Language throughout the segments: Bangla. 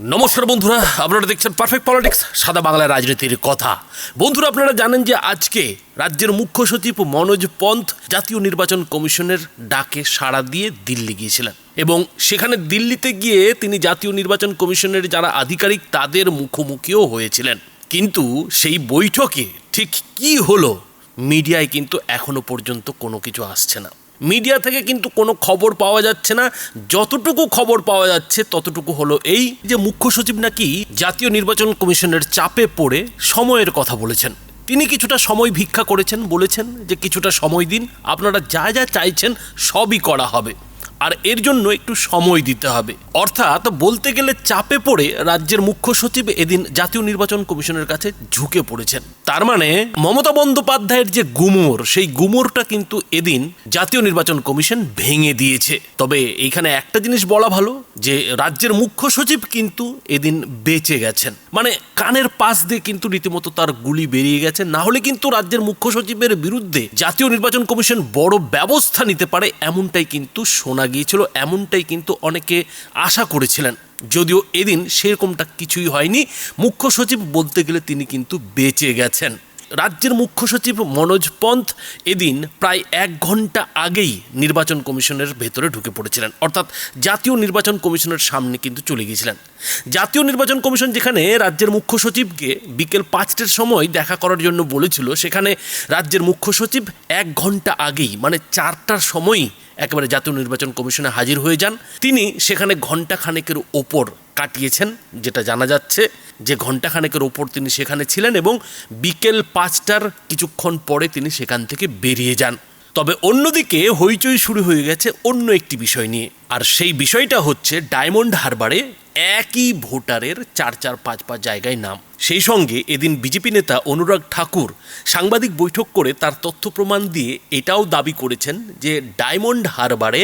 নমস্কার বন্ধুরা, আপনারা দেখছেন পারফেক্ট পলিটিক্স সাদা বাংলার রাজনীতির কথা। বন্ধুরা, আপনারা জানেন যে আজকে রাজ্যের মুখ্য সচিব মনোজ পন্থ জাতীয় নির্বাচন কমিশনের ডাকে সাড়া দিয়ে দিল্লি গিয়েছিলেন। এবং সেখানে দিল্লিতে গিয়ে তিনি জাতীয় নির্বাচন কমিশনের যারা আধিকারিক, তাদের মুখোমুখিও হয়েছিলেন। কিন্তু সেই বৈঠকে ঠিক কি হলো, মিডিয়ায় কিন্তু এখনও পর্যন্ত কোনো কিছু আসছে না। মিডিয়া থেকে কিন্তু কোনো খবর পাওয়া যাচ্ছে না। যতটুকু খবর পাওয়া যাচ্ছে, ততটুকু হলো এই যে মুখ্য সচিব নাকি জাতীয় নির্বাচন কমিশনের চাপে পড়ে সময়ের কথা বলেছেন। তিনি কিছুটা সময় ভিক্ষা করেছেন, বলেছেন যে কিছুটা সময় দিন, আপনারা যা যা চাইছেন সবই করা হবে। আর এর জন্য একটু সময় দিতে হবে। অর্থাৎ বলতে গেলে চাপে পড়ে রাজ্যের মুখ্য সচিব এদিন জাতীয় নির্বাচন কমিশনের কাছে ঝুঁকে পড়েছেন। তার মানে মমতা বন্দ্যোপাধ্যায়ের যে গুমোর, সেই গুমোরটা কিন্তু এদিন জাতীয় নির্বাচন কমিশন ভেঙে দিয়েছে। তবে এইখানে একটা জিনিস বলা ভালো, যে রাজ্যের মুখ্য সচিব কিন্তু এদিন বেঁচে গেছেন। মানে কানের পাশ দিয়ে কিন্তু রীতিমতো তার গুলি বেরিয়ে গেছে। না হলে কিন্তু রাজ্যের মুখ্য সচিবের বিরুদ্ধে জাতীয় নির্বাচন কমিশন বড় ব্যবস্থা নিতে পারে, এমনটাই কিন্তু শোনা গিয়েছিল এমনটাই কিন্তু অনেকে আশা করেছিলেন। যদিও এদিন সেরকমটা কিছুই হয়নি। মুখ্য সচিব বলতে গেলে তিনি কিন্তু বেঁচে গেছেন। রাজ্যের মুখ্য সচিব মনোজ পন্থ এদিন প্রায় এক ঘণ্টা আগেই নির্বাচন কমিশনের ভেতরে ঢুকে পড়েছিলেন। অর্থাৎ জাতীয় নির্বাচন কমিশনের সামনে কিন্তু চলে গিয়েছিলেন। জাতীয় নির্বাচন কমিশন যেখানে রাজ্যের মুখ্য সচিবকে বিকেল পাঁচটার সময় দেখা করার জন্য বলেছিল, সেখানে রাজ্যের মুখ্য সচিব এক ঘণ্টা আগেই মানে চারটার সময়ই একেবারে জাতীয় নির্বাচন কমিশনে হাজির হয়ে যান। তিনি সেখানে ঘণ্টা খানেকের ওপর কাটিয়েছেন, যেটা জানা যাচ্ছে যে ঘণ্টা খানেকের ওপর তিনি সেখানে ছিলেন এবং বিকেল পাঁচটার কিছুক্ষণ পরে তিনি সেখান থেকে বেরিয়ে যান। তবে অন্যদিকে হইচই শুরু হয়ে গেছে অন্য একটি বিষয় নিয়ে। আর সেই বিষয়টা হচ্ছে ডায়মন্ড হারবারে একই ভোটারের চার চার পাঁচ পাঁচ জায়গায় নাম। সেই সঙ্গে এদিন বিজেপি নেতা অনুরাগ ঠাকুর সাংবাদিক বৈঠক করে তার তথ্য প্রমাণ দিয়ে এটাও দাবি করেছেন যে ডায়মন্ড হারবারে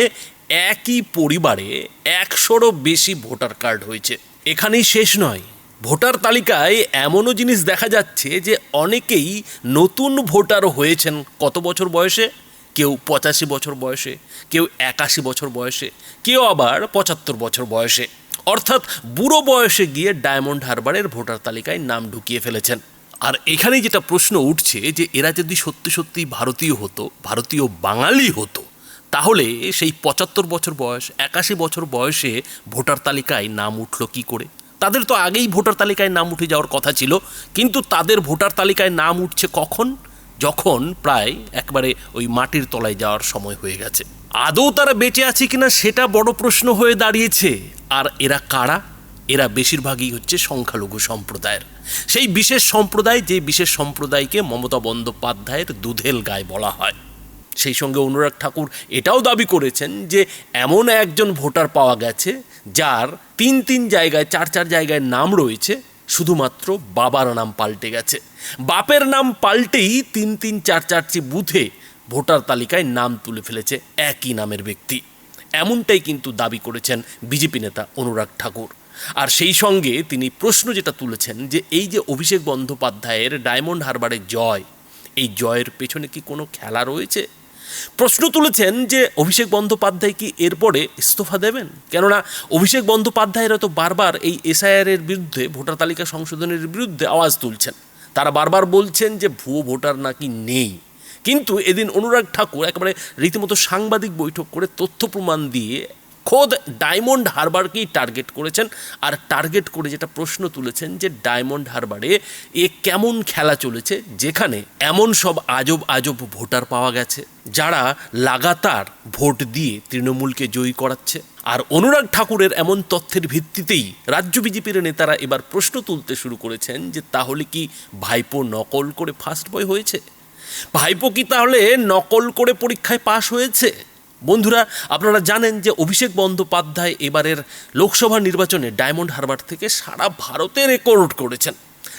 একই পরিবারে একশোরও বেশি ভোটার কার্ড হয়েছে। এখানেই শেষ নয়। ভোটার তালিকায় এমনও জিনিস দেখা যাচ্ছে যে অনেকেই নতুন ভোটার হয়েছেন কত বছর বয়সে? কেউ পঁচাশি বছর বয়সে, কেউ একাশি বছর বয়সে, কেউ আবার পঁচাত্তর বছর বয়সে। অর্থাৎ বুড়ো বয়সে গিয়ে ডায়মন্ড হারবারের ভোটার তালিকায় নাম ঢুকিয়ে ফেলেছেন। আর এখানেই যেটা প্রশ্ন উঠছে যে এরা যদি সত্যি সত্যি ভারতীয় হতো, ভারতীয় বাঙালি হতো তাহলে সেই পঁচাত্তর বছর বয়স, একাশি বছর বয়সে ভোটার তালিকায় নাম উঠল কি করে? তাদের তো আগেই ভোটার তালিকায় নাম উঠে যাওয়ার কথা ছিল, কিন্তু তাদের ভোটার তালিকায় নাম উঠছে কখন? যখন প্রায় একবারে ওই মাটির তলায় যাওয়ার সময় হয়ে গেছে। আদৌ তারা বেঁচে আছে কিনা সেটা বড় প্রশ্ন হয়ে দাঁড়িয়েছে। আর এরা কারা? এরা বেশিরভাগই হচ্ছে সংখ্যালঘু সম্প্রদায়ের। সেই বিশেষ সম্প্রদায়, যে বিশেষ সম্প্রদায়কে মমতা বন্দ্যোপাধ্যায়ের দুধেল গায়ে বলা হয়। সেই সঙ্গে অনুরাগ ঠাকুর এটাও দাবি করেছেন যে এমন একজন ভোটার পাওয়া গেছে যার তিন তিন জায়গায়, চার চার জায়গায় নাম রয়েছে, শুধুমাত্র বাবার নাম পাল্টে গেছে। বাপের নাম পাল্টেই তিন তিন চার চারটি বুথে ভোটার তালিকায় নাম তুলে ফেলেছে একই নামের ব্যক্তি। এমনটাই কিন্তু দাবি করেছেন বিজেপি নেতা অনুরাগ ঠাকুর। আর সেই সঙ্গে তিনি প্রশ্ন যেটা তুলেছেন যে এই যে অভিষেক বন্দ্যোপাধ্যায়ের ডায়মন্ড হারবারের জয়, এই জয়ের পেছনে কি কোনো খেলা রয়েছে? প্রশ্ন তুলেছেন যে অভিষেক বন্দ্যোপাধ্যায় কি এরপরে ইস্তফা দেবেন? কেননা অভিষেক বন্দ্যোপাধ্যায়রা তো বারবার এই এসআইআরের বিরুদ্ধে, ভোটার তালিকা সংশোধনের বিরুদ্ধে আওয়াজ তুলছেন। তারা বারবার বলছেন যে ভুয়ো ভোটার নাকি নেই। কিন্তু এদিন অনুরাগ ঠাকুর একেবারে রীতিমতো সাংবাদিক বৈঠক করে তথ্য প্রমাণ দিয়ে খোদ ডায়মন্ড হারবারকেই টার্গেট করেছেন। আর টার্গেট করে যেটা প্রশ্ন তুলেছেন যে ডায়মন্ড হারবারে এ কেমন খেলা চলেছে, যেখানে এমন সব আজব আজব ভোটার পাওয়া গেছে, যারা লাগাতার ভোট দিয়ে তৃণমূলকে জয়ী করাচ্ছে। আর অনুরাগ ঠাকুরের এমন তথ্যের ভিত্তিতেই রাজ্য বিজেপির নেতারা এবার প্রশ্ন তুলতে শুরু করেছেন যে তাহলে কি ভাইপো নকল করে ফার্স্ট বয় হয়েছে? ভাইপো কি তাহলে নকল করে পরীক্ষায় পাশ হয়েছে? বন্ধুরা, আপনারা জানেন যে অভিষেক বন্দ্যোপাধ্যায় এবারের লোকসভা নির্বাচনে ডায়মন্ড হারবার থেকে সারা ভারতে রেকর্ড করেছেন।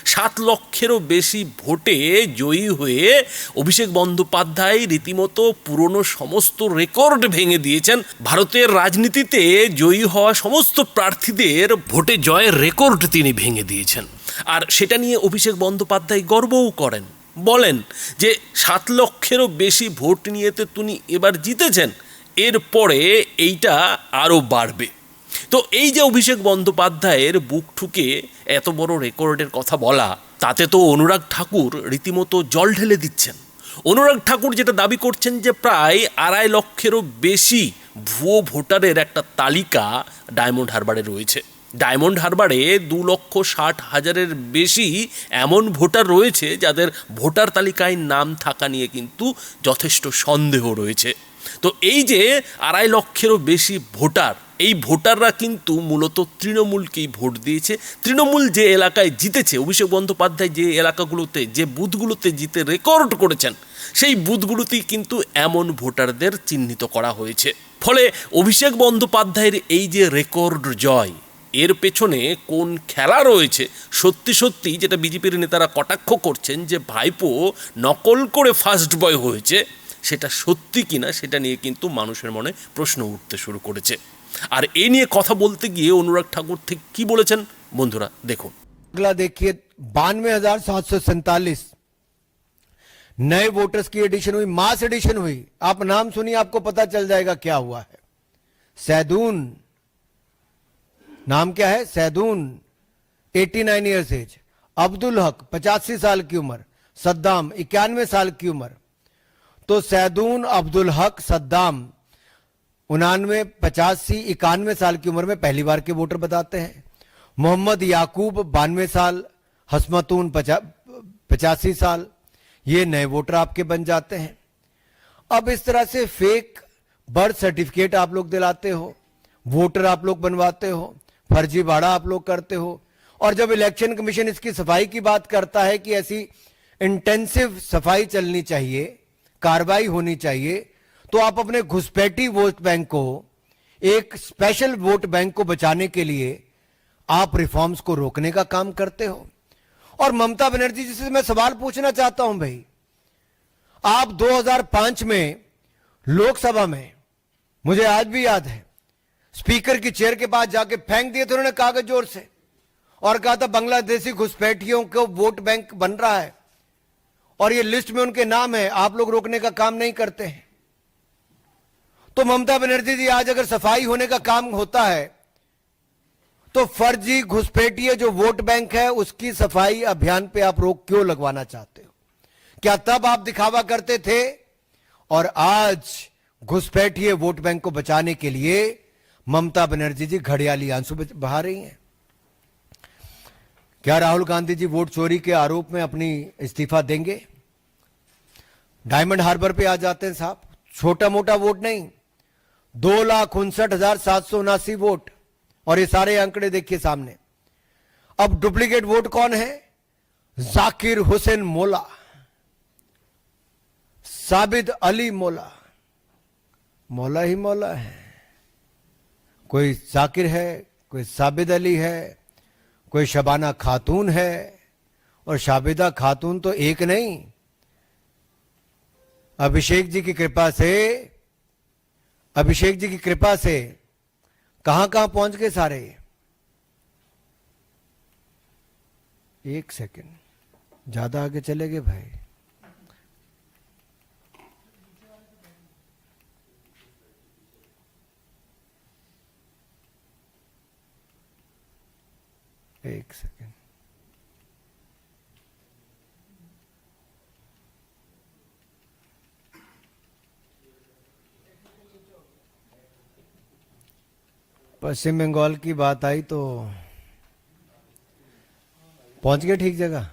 সাত লক্ষেরও বেশি ভোটে জয়ী হয়ে অভিষেক বন্দ্যোপাধ্যায় রীতিমতো পুরনো সমস্ত রেকর্ড ভেঙে দিয়েছেন। ভারতের রাজনীতিতে জয়ী হওয়া সমস্ত প্রার্থীদের ভোটে জয়ের রেকর্ড তিনি ভেঙে দিয়েছেন। আর সেটা নিয়ে অভিষেক বন্দ্যোপাধ্যায় গর্বও করেন। বলেন যে, সাত লক্ষেরও বেশি ভোট নিয়েতে তিনি এবার জিতেছেন। এরপরে এইটা আরও বাড়বে। তো এই যে অভিষেক বন্দ্যোপাধ্যায়ের বুক ঠুকে এত বড় রেকর্ডের কথা বলা, তাতে তো অনুরাগ ঠাকুর রীতিমতো জল ঢেলে দিচ্ছেন। অনুরাগ ঠাকুর যেটা দাবি করছেন যে প্রায় আড়াই লক্ষেরও বেশি ভুয়ো ভোটারের একটা তালিকা ডায়মন্ড হারবারে রয়েছে। ডায়মন্ড হারবারে দু লক্ষ ষাট হাজারের বেশি এমন ভোটার রয়েছে যাদের ভোটার তালিকায় নাম থাকা নিয়ে কিন্তু যথেষ্ট সন্দেহ রয়েছে। তো এই যে আড়াই লক্ষেরও বেশি ভোটার, এই ভোটাররা কিন্তু মূলত তৃণমূলকেই ভোট দিয়েছে। তৃণমূল যে এলাকায় জিতেছে, অভিষেক বন্দ্যোপাধ্যায় যে এলাকাগুলোতে, যে বুথগুলোতে জিতে রেকর্ড করেছেন, সেই বুথগুলোতেই কিন্তু এমন ভোটারদের চিহ্নিত করা হয়েছে। ফলে অভিষেক বন্দ্যোপাধ্যায়ের এই যে রেকর্ড জয়, এর পেছনে কোন খেলা রয়েছে? সত্যি সত্যি যেটা বিজেপির নেতারা কটাক্ষ করছেন যে ভাইপো নকল করে ফার্স্ট বয় হয়েছে। সেটা সত্যি কিনা সেটা নিয়ে কিন্তু মানুষের মনে প্রশ্ন উঠতে শুরু করেছে আর এ নিয়ে কথা বলতে গিয়ে অনুরাগ ঠাকুর ঠিক কি বলেছেন বন্ধুরা দেখুন अगला देखिए बानवे हजार सात सौ सैतालीस नए वोटर्स की एडिशन हुई मास एडिशन हुई आप नाम सुनिए आपको पता चल जाएगा क्या हुआ है सैदून नाम क्या है Saidun 89 nine years age Abdul Haq पचासी साल की उम्र सद्दाम इक्यानवे साल की उम्र तो सैदून अब्दुल हक सद्दाम उनानवे पचासी इक्यानवे साल की उम्र में पहली बार के वोटर बताते हैं। मोहम्मद याकूब बानवे साल हसमतून पचा, पचासी साल ये नए वोटर आपके बन जाते हैं। अब इस तरह से फेक बर्थ सर्टिफिकेट आप लोग दिलाते हो वोटर आप लोग बनवाते हो फर्जी बाड़ा आप लोग करते हो और जब इलेक्शन कमीशन इसकी सफ़ाई की बात करता है कि ऐसी इंटेंसिव सफ़ाई चलनी चाहिए कार्रवाई होनी चाहिए तो आप अपने घुसपैठी वोट बैंक को, एक स्पेशल वोट बैंक को बचाने के लिए आप रिफॉर्म्स को रोकने का काम करते हो। और ममता बनर्जी जी से मैं सवाल पूछना चाहता हूँ भाई, आप 2005 में लोकसभा में, मुझे आज भी याद है, स्पीकर की चेयर के पास जाके फेंक दिए थे उन्होंने कागज़ ज़ोर से, और कहा था, बांग्लादेशी घुसपैठियों को वोट बैंक बन रहा है। और ये लिस्ट में उनके नाम है। आप लोग रोकने का काम नहीं करते हैं। तो ममता बनर्जी जी, आज अगर सफ़ाई होने का काम होता है तो फर्जी घुसपैठिए जो वोट बैंक है, उसकी सफ़ाई अभियान पे आप रोक क्यों लगवाना चाहते हो? क्या तब आप दिखावा करते थे? और आज घुसपैठिए वोट बैंक को बचाने के लिए ममता बनर्जी जी घड़ियाली आँसू बहा रही हैं। क्या राहुल गांधी जी वोट चोरी के आरोप में अपनी इस्तीफा देंगे? डायमंड हार्बर पे आ जाते हैं साहब। छोटा मोटा वोट नहीं, दो लाख उनसठ हज़ार सात सौ उनासी वोट। और ये सारे आंकड़े देखिए सामने। अब डुप्लीकेट वोट कौन है? जाकिर हुसैन मोला, साबिद अली मोला। मौला ही मौला है। कोई जाकिर है, कोई साबिद अली है कोई शबाना खातून है और शाबिदा खातून तो एक नहीं। अभिषेक जी की कृपा से, अभिषेक जी की कृपा से कहाँ कहाँ पहुँच गए सारे? एक सेकंड, ज़्यादा आगे चले गए भाई। एक सेकंड पश्चिम बंगाल की बात आई तो पहुँच गए ठीक जगह?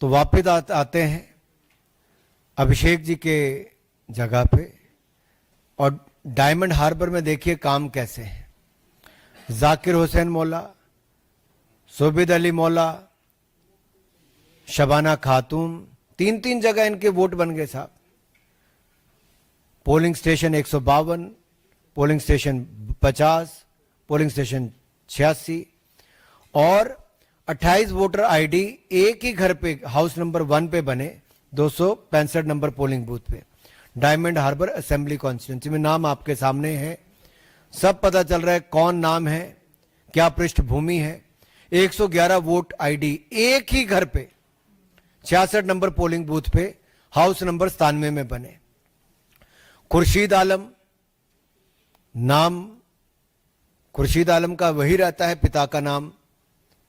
तो वापस आते हैं अभिषेक जी के जगह पे। और डायमंड हार्बर में देखिए काम कैसे है। जाकिर हुसैन मौला सुबिद अली मौला, शबाना खातून तीन तीन जगह इनके वोट बन गए साहब। पोलिंग स्टेशन एक सौ बावन, पोलिंग स्टेशन 50 पोलिंग स्टेशन छियासी और 28 वोटर आईडी एक ही घर पे, हाउस नंबर वन पे बने, दो सौ पैंसठ नंबर पोलिंग बूथ पे। डायमंड हार्बर असेंबली कॉन्स्टिट्यूंसी में नाम आपके सामने है। सब पता चल रहा है कौन नाम है, क्या पृष्ठभूमि है 111 वोट आईडी एक ही घर पे, छियासठ नंबर पोलिंग बूथ पे, हाउस नंबर सतानवे में बने। खुर्शीद आलम नाम, खुर्शीद आलम का वही रहता है, पिता का नाम,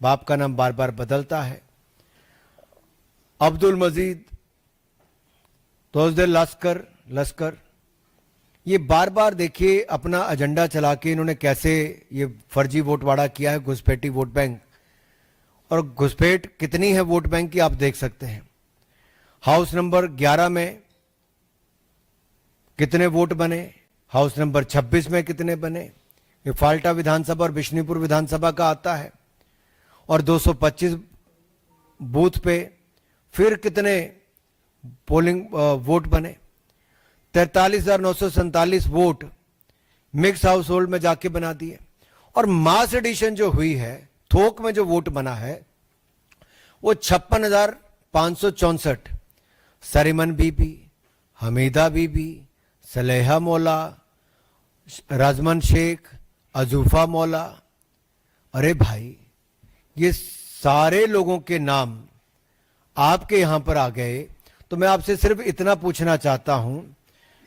बाप का नाम बार बार बदलता है। अब्दुल मजीद तोजदे लश्कर लश्कर, ये बार बार देखिए, अपना एजेंडा चला के इन्होंने कैसे ये फर्जी वोटवाड़ा किया है, घुसपैठी वोट बैंक। और घुसपैठ कितनी है वोट बैंक की आप देख सकते हैं। हाउस नंबर 11 में कितने वोट बने? हाउस नंबर 26 में कितने बने? ये फाल्टा विधानसभा और बिश्नीपुर विधानसभा का आता है। और 225 बूथ पे फिर कितने पोलिंग वोट बने? तैतालीस वोट मिक्स हाउस होल्ड में जाके बना दिए। और मास एडिशन जो हुई है थोक में जो वोट बना है, वो छप्पन हज़ार पाँच सौ चौसठ। सरीमन बीबी, हमीदा बीबी, सलेहा मौला, राजमन शेख, अजूफा मौला। अरे भाई, ये सारे लोगों के नाम आपके यहाँ पर आ गए तो मैं आपसे सिर्फ़ इतना पूछना चाहता हूँ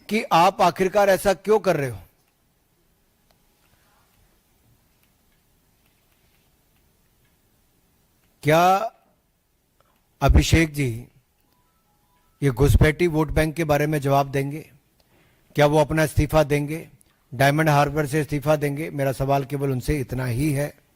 कि आप आखिरकार ऐसा क्यों कर रहे हो? क्या अभिषेक जी ये घुसपैठी वोट बैंक के बारे में जवाब देंगे? क्या वो अपना इस्तीफा देंगे? डायमंड हार्बर से इस्तीफा देंगे? मेरा सवाल केवल उनसे इतना ही है।